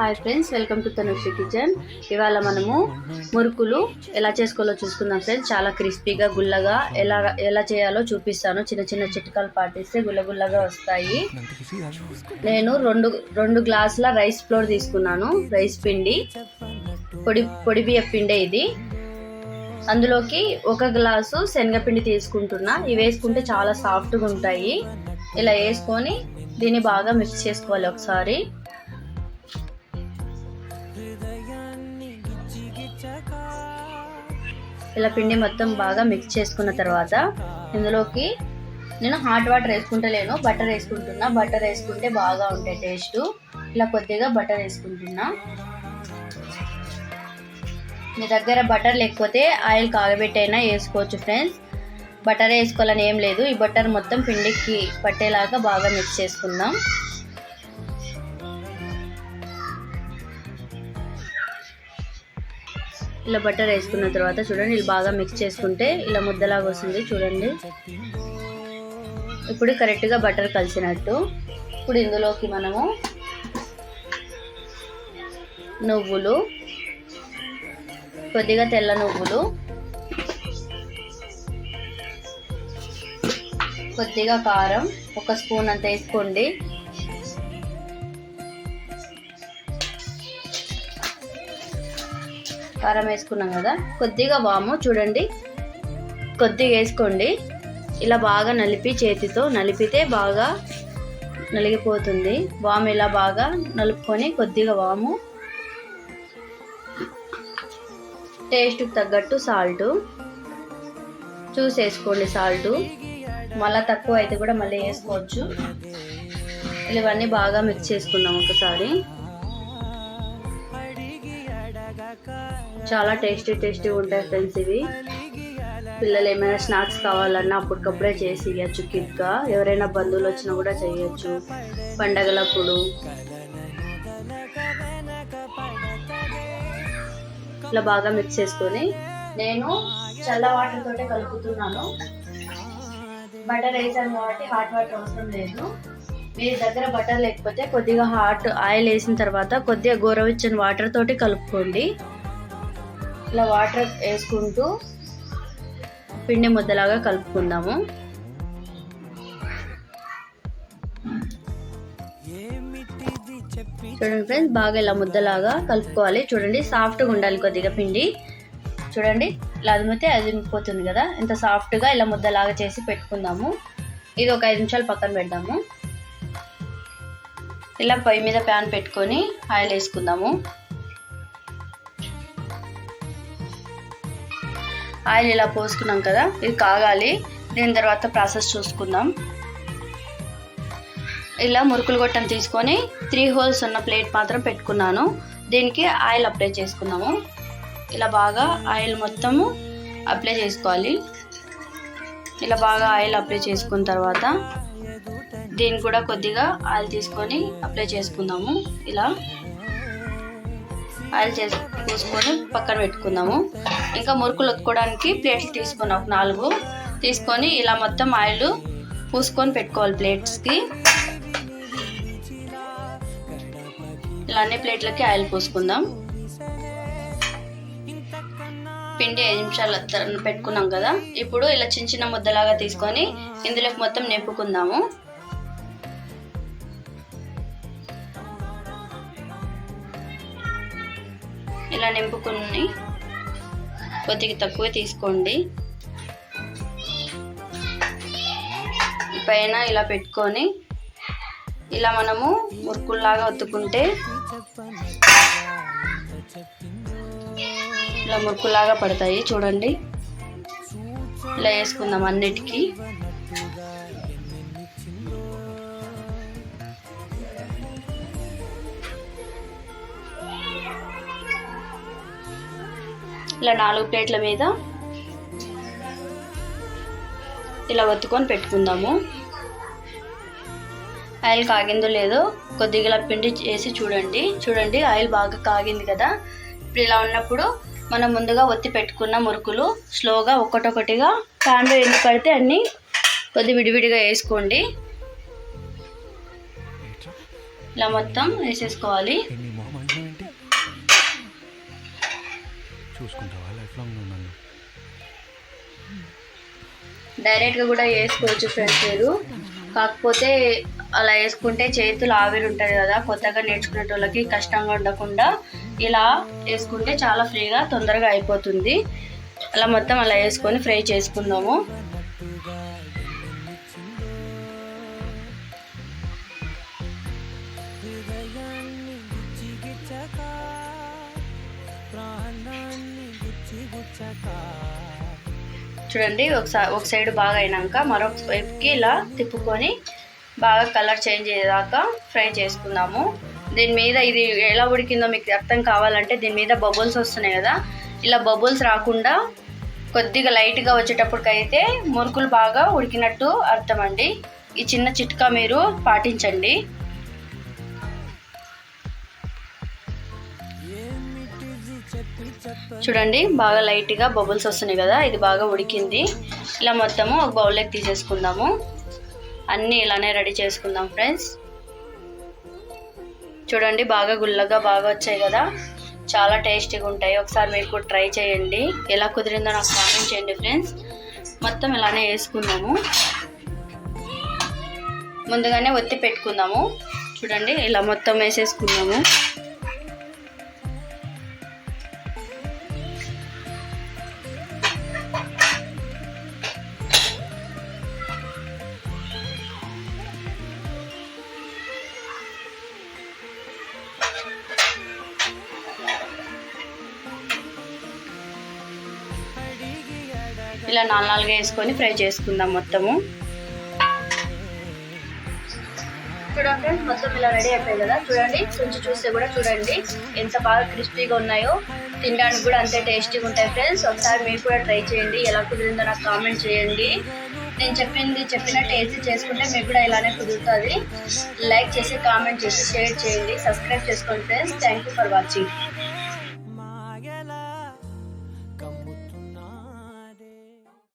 Hi friends welcome to Tanushree kitchen. ఇవాళ మనము మురుకులు ఎలా చేసుకోవాలో చూసుకుందాం ఫ్రెండ్స్. చాలా క్రిస్పీగా గుల్లగా ఎలా ఎలా చేయాలో చూపిస్తాను. చిన్న చిన్న చిట్కాలు పాటిస్తే గుల్ల గుల్లగా వస్తాయి. నేను రెండు రెండు గ్లాసుల రైస్ ఫ్లోర్ తీసుకున్నాను. రైస్ పిండి పొడి పొడి బియ్య పిండి ఇది. అందులోకి ఒక గ్లాసు శనగపిండి తీసుకుంటున్నా. ఇవి వేసుకుంటే చాలా సాఫ్ట్గా ఉంటాయి. ఇలా వేసుకొని దీన్ని బాగా మిక్స్ చేసుకోవాలి ఒకసారి. ఇలా పిండి మొత్తం బాగా మిక్స్ చేసుకున్న తర్వాత ఇందులోకి నేను హాట్ వాటర్ వేసుకుంటలేను బటర్ వేసుకుంటున్నా. బటర్ వేసుకుంటే బాగా ఉంటాయి టేస్ట్ ఇలా కొద్దిగా బటర్ వేసుకుంటున్నా. మీ దగ్గర బటర్ లేకపోతే ఆయిల్ కాగబెట్టైనా వేసుకోవచ్చు ఫ్రెండ్స్ బటర్ వేసుకోవాలని ఏం లేదు. ఈ బటర్ మొత్తం పిండికి పట్టేలాగా బాగా మిక్స్ చేసుకుందాం. ఇలా బటర్ వేసుకున్న తర్వాత చూడండి ఇలా బాగా మిక్స్ చేసుకుంటే ఇలా ముద్దలాగా వస్తుంది చూడండి. ఇప్పుడు కరెక్ట్గా బటర్ కలిసినట్టు ఇప్పుడు ఇందులోకి మనము నువ్వులు కొద్దిగా తెల్ల నువ్వులు కొద్దిగా కారం ఒక స్పూన్ అంత వేసుకోండి. కారం వేసుకున్నాం కదా. కొద్దిగా వాము చూడండి. కొద్దిగా వేసుకోండి. ఇలా బాగా నలిపి చేతితో నలిపితే బాగా నలిగిపోతుంది. వాము ఇలా బాగా నలుపుకొని కొద్దిగా వాము. టేస్ట్కి తగ్గట్టు సాల్ట్. చూసి వేసుకోండి సాల్ట్. మళ్ళీ తక్కువ అయితే కూడా మళ్ళీ వేసుకోవచ్చు. ఇవన్నీ బాగా మిక్స్ చేసుకుందాం ఒకసారి. చాలా టేస్టీ టేస్టీ ఉంటాయి ఫ్రెండ్స్ ఇవి. పిల్లలు ఏమైనా స్నాక్స్ కావాలన్నా అప్పటికప్పుడే చేసి ఇవ్వచ్చు కిట్గా. ఎవరైనా బంధువులు వచ్చినా కూడా చేయొచ్చు. పండగలప్పుడు. ఇట్లా బాగా మిక్స్ చేసుకొని నేను చల్ల వాటర్ తోటే కలుపుతున్నాను. బటర్ వేసాను కాబట్టి హాట్ వాటర్ అవసరం లేదు. మీ దగ్గర బటర్ లేకపోతే కొద్దిగా హాట్ ఆయిల్ వేసిన తర్వాత కొద్దిగా గోరవెచ్చని వాటర్ తోటి కలుపుకోండి. ఇలా వాటర్ వేసుకుంటూ పిండి ముద్దలాగా కలుపుకుందాము. చూడండి ఫ్రెండ్స్ బాగా ఇలా ముద్దలాగా కలుపుకోవాలి. చూడండి సాఫ్ట్గా ఉండాలి కొద్దిగా పిండి. చూడండి ఇలా అదిమితే అదిమిపోతుంది కదా. ఇంత సాఫ్ట్గా ఇలా ముద్దలాగా చేసి పెట్టుకుందాము. ఇది ఒక ఐదు నిమిషాలు పక్కన పెడదాము. ఇలా పొయ్యి మీద ప్యాన్ పెట్టుకొని ఆయిల్ వేసుకుందాము. ఆయిల్ ఇలా పోసుకున్నాం కదా ఇది కాగాలి. దీని తర్వాత ప్రాసెస్ చూసుకుందాం. ఇలా మురుకులు గొట్టం తీసుకొని త్రీ హోల్స్ ఉన్న ప్లేట్ మాత్రం పెట్టుకున్నాను. దీనికి ఆయిల్ అప్లై చేసుకుందాము. ఇలా బాగా ఆయిల్ మొత్తము అప్లై చేసుకోవాలి. ఇలా బాగా ఆయిల్ అప్లై చేసుకున్న తర్వాత దీన్ని కూడా కొద్దిగా ఆయిల్ తీసుకొని అప్లై చేసుకుందాము. ఇలా ఆయిల్ చేసి పూసుకొని పక్కన పెట్టుకుందాము. ఇంకా మురుకులు ఒత్తుకోవడానికి ప్లేట్లు తీసుకున్నాం ఒక నాలుగు తీసుకొని ఇలా మొత్తం ఆయిల్ పూసుకొని పెట్టుకోవాలి ప్లేట్స్కి. ఇలా అన్ని ప్లేట్లకి ఆయిల్ పూసుకుందాం. పిండి ఐదు నిమిషాలు పెట్టుకున్నాం కదా. ఇప్పుడు ఇలా చిన్న చిన్న ముద్దలాగా తీసుకొని ఇందులోకి మొత్తం నింపుకుందాము. ఇలా నింపుకుని కొద్దిగా తక్కువ తీసుకోండి. పైన ఇలా పెట్టుకొని ఇలా మనము మురుకుల్లాగా ఒత్తుకుంటే ఇలా మురుకులాగా పడతాయి చూడండి. ఇలా వేసుకుందాం అన్నిటికీ. ఇలా నాలుగు ప్లేట్ల మీద ఇలా ఒత్తుకొని పెట్టుకుందాము. ఆయిల్ కాగిందో లేదో కొద్దిగా పిండి చేసి చూడండి. చూడండి ఆయిల్ బాగా కాగింది కదా. ఇప్పుడు ఇలా ఉన్నప్పుడు మనం ముందుగా ఒత్తి పెట్టుకున్న మురుకులు స్లోగా ఒక్కటొకటిగా ప్యాన్లో ఎన్ని పడితే అన్నీ కొద్ది విడివిడిగా వేసుకోండి. ఇలా మొత్తం వేసేసుకోవాలి. డైరెక్ట్గా కూడా వేసుకోవచ్చు ఫ్రెండ్స్ మీరు. కాకపోతే అలా వేసుకుంటే చేతులు ఆవిరి ఉంటుంది కదా కొత్తగా నేర్చుకునే వాళ్ళకి కష్టంగా ఉండకుండా ఇలా వేసుకుంటే చాలా ఫ్రీగా తొందరగా అయిపోతుంది. అలా మొత్తం అలా వేసుకొని ఫ్రై చేసుకుందాము. చూడండి ఒకసారి ఒక సైడ్ బాగా అయినాక మరొక వైపుకి ఇలా తిప్పుకొని బాగా కలర్ చేంజ్ అయ్యేదాకా ఫ్రై చేసుకుందాము. దీని మీద ఇది ఎలా ఉడికిందో మీకు అర్థం కావాలంటే దీని మీద బబుల్స్ వస్తున్నాయి కదా. ఇలా బబుల్స్ రాకుండా కొద్దిగా లైట్గా వచ్చేటప్పటికైతే మురుకులు బాగా ఉడికినట్టు అర్థం అండి ఈ చిన్న చిట్కా మీరు పాటించండి. చూడండి బాగా లైట్గా బబుల్స్ వస్తున్నాయి కదా. ఇది బాగా ఉడికింది. ఇలా మొత్తము ఒక బౌల్లోకి తీసేసుకుందాము. అన్నీ ఇలానే రెడీ చేసుకుందాం ఫ్రెండ్స్. చూడండి బాగా గుల్లగా బాగా వచ్చాయి కదా. చాలా టేస్టీగా ఉంటాయి. ఒకసారి మీరు కూడా ట్రై చేయండి. ఎలా కుదిరిందో నాకు కామెంట్ చేయండి ఫ్రెండ్స్. మొత్తం ఇలానే వేసుకున్నాము ముందుగానే ఒత్తి పెట్టుకుందాము. చూడండి ఇలా మొత్తం వేసేసుకున్నాము ఇలా నాలుగు నాలుగు వేసుకొని ఫ్రై చేసుకుందాం మొత్తము. చూడండి ఫ్రెండ్స్ మొత్తం ఇలా రెడీ అయిపోయింది కదా. చూడండి కొంచెం చూస్తే కూడా చూడండి ఎంత బాగా క్రిస్పీగా ఉన్నాయో. తినడానికి కూడా అంతే టేస్టీగా ఉంటాయి ఫ్రెండ్స్. ఒకసారి మీరు కూడా ట్రై చేయండి. ఎలా కుదిరిందో నాకు కామెంట్ చేయండి. నేను చెప్పింది చెప్పినట్టు ఏసీ చేసుకుంటే మీకు కూడా ఇలానే కుదురుతుంది. లైక్ చేసి కామెంట్ చేసి షేర్ చేయండి. సబ్స్క్రైబ్ చేసుకోండి friends. Thank you for watching.